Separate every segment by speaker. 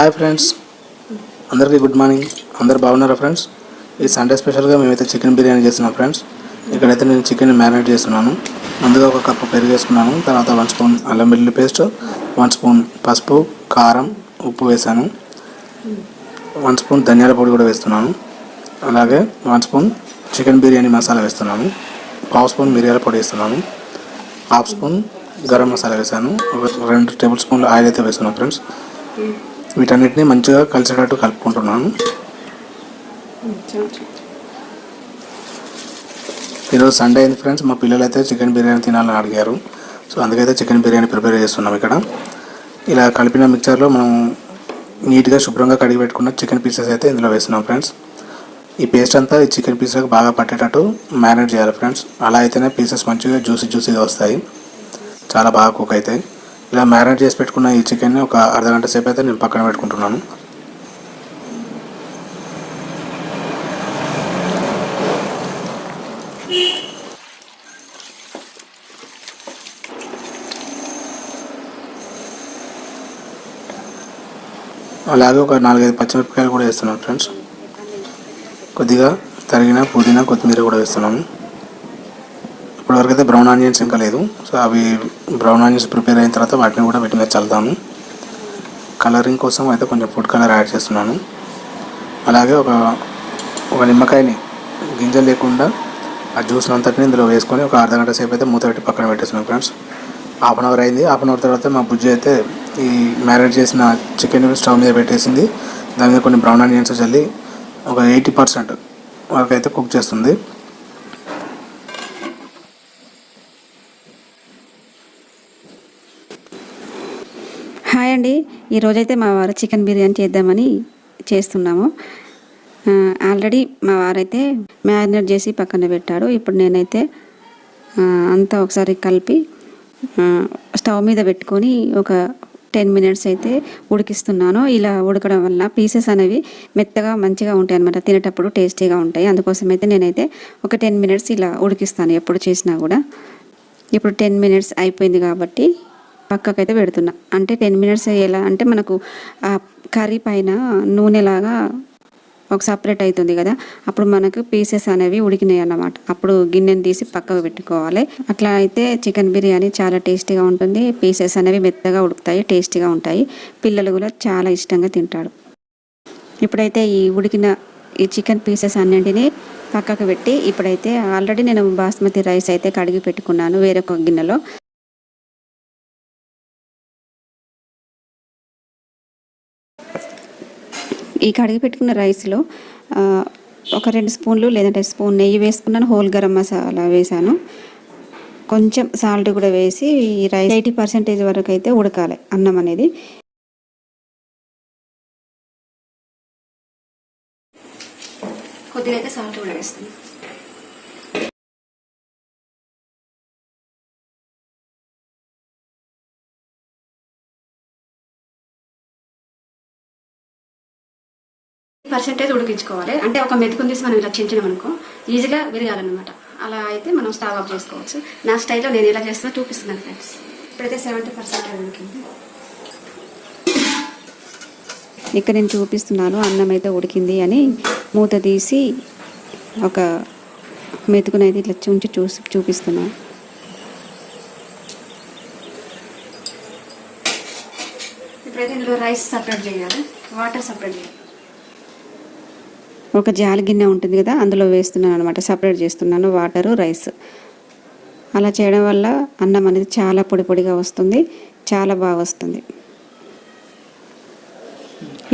Speaker 1: Hi friends అందరికీ good morning అందరు బాగున్నారా ఫ్రెండ్స్ ఈ సండే స్పెషల్గా మేమైతే చికెన్ బిర్యానీ చేస్తున్నాం ఫ్రెండ్స్ ఇక్కడైతే నేను చికెన్ మ్యారినేట్ చేస్తున్నాను. ముందుగా ఒక కప్పు పెరుగు వేసుకున్నాను. తర్వాత వన్ స్పూన్ అల్లం వెల్లుల్లి పేస్ట్ వన్ స్పూన్ పసుపు కారం ఉప్పు వేసాను. వన్ స్పూన్ ధనియాల పొడి కూడా వేస్తున్నాను. అలాగే one spoon chicken biryani masala వేస్తున్నాను. పావు స్పూన్ మిరియాల పొడి వేస్తున్నాను. హాఫ్ స్పూన్ గరం మసాలా వేసాను. ఒక రెండు టేబుల్ స్పూన్లు ఆయిల్ అయితే వేస్తున్నాను ఫ్రెండ్స్ వీటన్నిటిని మంచిగా కలిసేటట్టు కలుపుకుంటున్నాను. ఈరోజు సండే అయింది ఫ్రెండ్స్. మా పిల్లలు అయితే చికెన్ బిర్యానీ తినాలని అడిగారు. సో అందుకైతే చికెన్ బిర్యానీ ప్రిపేర్ చేస్తున్నాం ఇక్కడ. ఇలా కలిపిన మిక్చర్లో మనం నీట్గా శుభ్రంగా కడిగి పెట్టుకున్న చికెన్ పీసెస్ అయితే ఇందులో వేస్తున్నాం ఫ్రెండ్స్. ఈ పేస్ట్ అంతా ఈ చికెన్ పీసెస్కి బాగా పట్టేటట్టు మ్యారినేట్ చేయాలి ఫ్రెండ్స్. అలా అయితేనే పీసెస్ మంచిగా జ్యూసీ జ్యూసీగా వస్తాయి. చాలా బాగా కుక్ అవుతాయి. ఇలా మ్యారినేట్ చేసి పెట్టుకున్న ఈ చికెన్ని ఒక అర్ధ గంట సేపు అయితే నేను పక్కన పెట్టుకుంటున్నాను. అలాగే ఒక నాలుగైదు పచ్చిమిరపకాయలు కూడా వేస్తున్నాను ఫ్రెండ్స్ కొద్దిగా తరిగిన పుదీనా కొత్తిమీర కూడా వేస్తున్నాము ఇప్పటివరకు అయితే బ్రౌన్ ఆనియన్స్ ఇంకా లేదు. సో అవి బ్రౌన్ ఆనియన్స్ ప్రిపేర్ అయిన తర్వాత వాటిని కూడా వీటి మీద చల్లుతాము కలరింగ్ కోసం అయితే కొంచెం ఫుడ్ కలర్ యాడ్ చేస్తున్నాను. అలాగే ఒక ఒక నిమ్మకాయని గింజలు లేకుండా ఆ జ్యూస్ అంతటిని ఇందులో వేసుకొని ఒక అర్ధ గంట సేపు అయితే మూత పెట్టి పక్కన పెట్టేస్తున్నాం ఫ్రెండ్స్. హాఫ్ అన్ అవర్ అయింది. హాఫ్ అన్ అవర్ తర్వాత మా బుజ్జి అయితే ఈ మ్యారినేట్ చేసిన చికెన్ స్టవ్ మీద పెట్టేసింది. దాని మీద కొన్ని బ్రౌన్ ఆనియన్స్ చల్లి ఒక ఎయిటీ పర్సెంట్ వరకు అయితే కుక్ చేస్తుంది
Speaker 2: హాయ్ అండి ఈరోజైతే మా వారు చికెన్ బిర్యానీ చేద్దామని చేస్తున్నాము. ఆల్రెడీ మా వారైతే మ్యారినేట్ చేసి పక్కన పెట్టాడు ఇప్పుడు నేనైతే అంతా ఒకసారి కలిపి స్టవ్ మీద పెట్టుకొని ఒక టెన్ మినిట్స్ అయితే ఉడికిస్తున్నాను. ఇలా ఉడకడం వల్ల పీసెస్ అనేవి మెత్తగా మంచిగా ఉంటాయి అనమాట తినేటప్పుడు టేస్టీగా ఉంటాయి. అందుకోసం అయితే నేనైతే ఒక టెన్ మినిట్స్ ఇలా ఉడికిస్తాను. ఎప్పుడు చేసినా కూడా. ఇప్పుడు టెన్ మినిట్స్ అయిపోయింది కాబట్టి పక్కకైతే పెడుతున్నా. అంటే టెన్ మినిట్స్ ఎలా అంటే మనకు ఆ కర్రీ పైన నూనెలాగా ఒక సపరేట్ అవుతుంది కదా అప్పుడు మనకు పీసెస్ అనేవి ఉడికినాయి అన్నమాట. అప్పుడు గిన్నెని తీసి పక్కకు పెట్టుకోవాలి. అట్లా అయితే చికెన్ బిర్యానీ చాలా టేస్టీగా ఉంటుంది. పీసెస్ అనేవి మెత్తగా ఉడుకుతాయి టేస్టీగా ఉంటాయి. పిల్లలు కూడా చాలా ఇష్టంగా తింటాడు ఇప్పుడైతే ఈ ఉడికిన ఈ చికెన్ పీసెస్ అన్నింటినీ పక్కకు పెట్టి ఇప్పుడైతే ఆల్రెడీ నేను బాస్మతి రైస్ అయితే కడిగి పెట్టుకున్నాను వేరొక గిన్నెలో. ఈ కడిగి పెట్టుకున్న రైస్లో ఒక రెండు స్పూన్లు లేదంటే స్పూన్ నెయ్యి వేసుకున్నాను. హోల్ గరం మసాలా వేసాను. కొంచెం సాల్ట్ కూడా వేసి ఈ రైస్ ఎయిటీ పర్సెంటేజ్ వరకు అయితే ఉడకాలి అన్నం అనేది. కొద్దిగా అయితే సాల్ట్ కూడా వేస్తాను. పర్సెంటేజ్ ఉడికించుకోవాలి. అంటే ఒక మెతుకుని తీసి మనం ఇలా చించడం అనుకో ఈజీగా విరగాలన్నమాట. అలా అయితే మనం స్టవ్ ఆఫ్ చేసుకోవచ్చు. నా స్టైల్లో నేను ఎలా చేస్తున్నా చూపిస్తున్నాను ఫ్రెండ్స్ ఇప్పుడైతే సెవెంటీ పర్సెంటేజ్ ఉడికింది. ఇక్కడ నేను చూపిస్తున్నాను అన్నం అయితే ఉడికింది అని మూత తీసి ఒక మెతుకునైతే ఇట్లా ఉంచి చూసి చూపిస్తున్నాను ఇప్పుడైతే ఇందులో రైస్ సపరేట్ చేయాలి. వాటర్ సపరేట్ చేయాలి. ఒక జాలి గిన్నె ఉంటుంది కదా అందులో వేస్తున్నాను అనమాట సపరేట్ చేస్తున్నాను వాటరు రైస్ అలా చేయడం వల్ల అన్నం అనేది చాలా పొడి పొడిగా వస్తుంది చాలా బాగా వస్తుంది.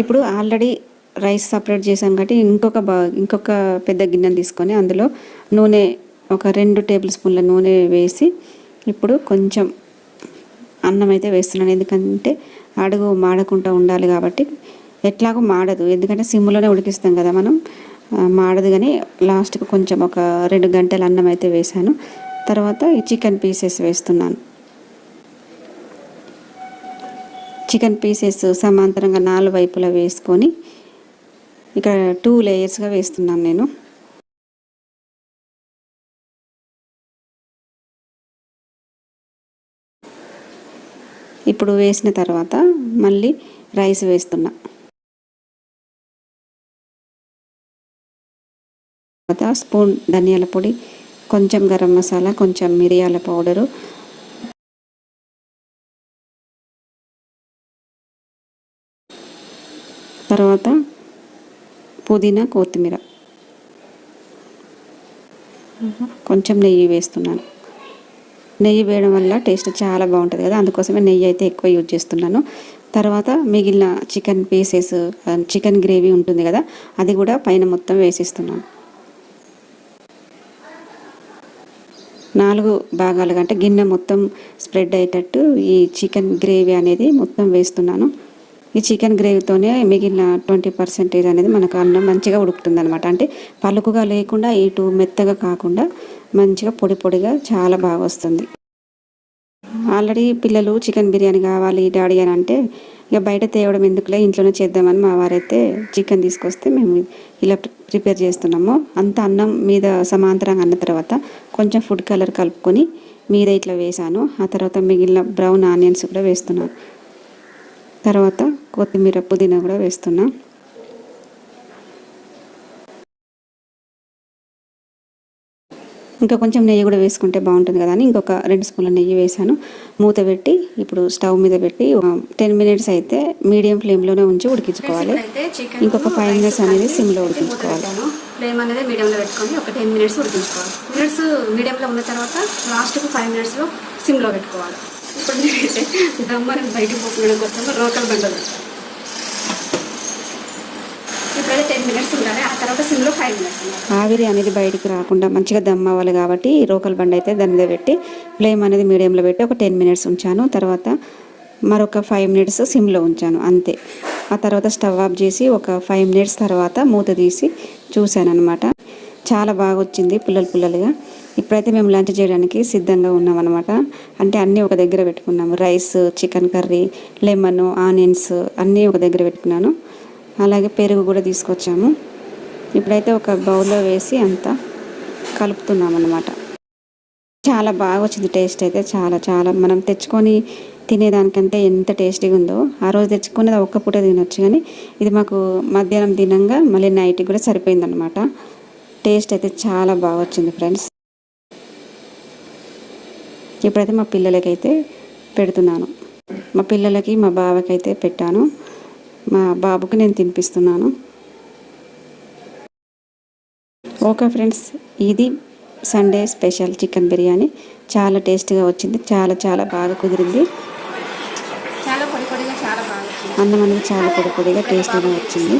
Speaker 2: ఇప్పుడు ఆల్రెడీ రైస్ సపరేట్ చేసాం కాబట్టి ఇంకొక బా ఇంకొక పెద్ద గిన్నెను తీసుకొని అందులో నూనె ఒక రెండు టేబుల్ స్పూన్ల నూనె వేసి ఇప్పుడు కొంచెం అన్నం అయితే వేస్తున్నాను. ఎందుకంటే అడుగు మాడకుండా ఉండాలి కాబట్టి ఎట్లాగో మాడదు. ఎందుకంటే సిమ్లోనే ఉడికిస్తాం కదా మనం. మాడదు కానీ లాస్ట్కి కొంచెం ఒక రెండు గంటల అన్నం అయితే వేసాను. తర్వాత ఈ చికెన్ పీసెస్ వేస్తున్నాను. చికెన్ పీసెస్ సమాంతరంగా నాలుగు వైపులా వేసుకొని ఇక్కడ టూ లేయర్స్గా వేస్తున్నాను నేను. ఇప్పుడు వేసిన తర్వాత మళ్ళీ రైస్ వేస్తున్నా. తర్వాత స్పూన్ ధనియాల పొడి కొంచెం గరం మసాలా కొంచెం మిరియాల పౌడరు. తర్వాత పుదీనా కొత్తిమీర. కొంచెం నెయ్యి వేస్తున్నాను. నెయ్యి వేయడం వల్ల టేస్ట్ చాలా బాగుంటుంది కదా అందుకోసమే నెయ్యి అయితే ఎక్కువ యూజ్ చేస్తున్నాను. తర్వాత మిగిలిన చికెన్ పీసెస్ చికెన్ గ్రేవీ ఉంటుంది కదా అది కూడా పైన మొత్తం వేసిస్తున్నాను. నాలుగు భాగాలుగా అంటే గిన్నె మొత్తం స్ప్రెడ్ అయ్యేటట్టు ఈ చికెన్ గ్రేవీ అనేది మొత్తం వేస్తున్నాను. ఈ చికెన్ గ్రేవీతోనే మిగిలిన ట్వంటీ పర్సెంటేజ్ అనేది మనకు అన్నం మంచిగా ఉడుకుతుంది అనమాట అంటే పలుకుగా లేకుండా ఇటు మెత్తగా కాకుండా మంచిగా పొడి పొడిగా చాలా బాగా వస్తుంది. ఆల్రెడీ పిల్లలు చికెన్ బిర్యానీ కావాలి డాడీ అని అంటే ఇక బయట తేవడం ఎందుకులే? ఇంట్లోనే చేద్దామని మా వారైతే చికెన్ తీసుకొస్తే మేము ఇలా ప్రిపేర్ చేస్తున్నాము. అంత అన్నం మీద సమాంతరంగా అన్న తర్వాత కొంచెం ఫుడ్ కలర్ కలుపుకొని మీద ఇట్లా వేసాను. ఆ తర్వాత మిగిలిన బ్రౌన్ ఆనియన్స్ కూడా వేస్తున్నాను తర్వాత కొత్తిమీర పుదీనా కూడా వేస్తున్నాను ఇంకా కొంచెం నెయ్యి కూడా వేసుకుంటే బాగుంటుంది కదా అని ఇంకొక రెండు స్పూన్ల నెయ్యి వేసాను. మూత పెట్టి ఇప్పుడు స్టవ్ మీద పెట్టి టెన్ మినిట్స్ అయితే మీడియం ఫ్లేమ్లోనే ఉంచి ఉడికించుకోవాలి. ఇంకొక ఫైవ్ మినిట్స్ అనేది సిమ్లో ఉడికించుకోవాలి.
Speaker 3: ఫ్లేమ్ అనేది మీడియంలో పెట్టుకొని ఒక టెన్ మినిట్స్ ఉడికించుకోవాలి. మినిట్స్ మీడియంలో ఉన్న తర్వాత లాస్ట్కు ఫైవ్ మినిట్స్లో సిమ్లో పెట్టుకోవాలి. ఇప్పుడు నేనైతే దమ్మని బయటకు పోకుండా కోసం రోకల్ బండలు టెన్ మినిట్స్ ఉండాలి. ఆ తర్వాత సిమ్లో ఫైవ్ మినిట్స్
Speaker 2: ఆవిరి అనేది బయటికి రాకుండా మంచిగా దమ్ అవ్వాలి కాబట్టి రోకల్ బండ్ అయితే దాని మీద పెట్టి ఫ్లేమ్ అనేది మీడియంలో పెట్టి ఒక టెన్ మినిట్స్ ఉంచాను. తర్వాత మరొక ఫైవ్ మినిట్స్ సిమ్లో ఉంచాను అంతే. ఆ తర్వాత స్టవ్ ఆఫ్ చేసి ఒక ఫైవ్ మినిట్స్ తర్వాత మూత తీసి చూశాను అనమాట చాలా బాగా వచ్చింది పుల్లలు పుల్లలుగా. ఇప్పుడైతే మేము లంచ్ చేయడానికి సిద్ధంగా ఉన్నాం అనమాట అంటే అన్నీ ఒక దగ్గర పెట్టుకున్నాము. Rice chicken curry lemon onions అన్నీ ఒక దగ్గర పెట్టుకున్నాను. అలాగే పెరుగు కూడా తీసుకొచ్చాము. ఇప్పుడైతే ఒక బౌల్లో వేసి అంతా కలుపుతున్నాం అన్నమాట చాలా బాగా వచ్చింది టేస్ట్ అయితే చాలా చాలా. మనం తెచ్చుకొని తినేదానికంటే ఎంత టేస్టీగా ఉందో ఆ రోజు తెచ్చుకునేది ఒక్క పూట తినొచ్చు కానీ ఇది మాకు మధ్యాహ్నం తినంగా మళ్ళీ నైట్కి కూడా సరిపోయిందనమాట టేస్ట్ అయితే చాలా బాగా వచ్చింది ఫ్రెండ్స్. ఇప్పుడైతే మా పిల్లలకైతే పెడుతున్నాను. మా పిల్లలకి మా బావకైతే పెట్టాను. మా బాబుకి నేను తినిపిస్తున్నాను. ఓకే ఫ్రెండ్స్ ఇది సండే స్పెషల్ చికెన్ బిర్యానీ. చాలా టేస్టీగా వచ్చింది చాలా చాలా బాగా కుదిరింది. అన్నం అనేది చాలా పొడి పొడిగా టేస్టీగా వచ్చింది.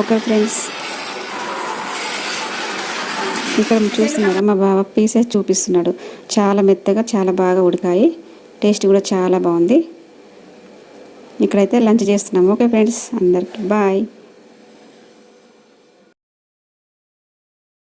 Speaker 2: Okay friends. ఇక్కడ చూస్తున్నారా మా బావ పీసెస్ చూపిస్తున్నాడు. చాలా మెత్తగా చాలా బాగా ఉడికాయి. టేస్ట్ కూడా చాలా బాగుంది. ఇక్కడైతే లంచ్ చేస్తున్నాము. ఓకే ఫ్రెండ్స్ అందరికీ బాయ్.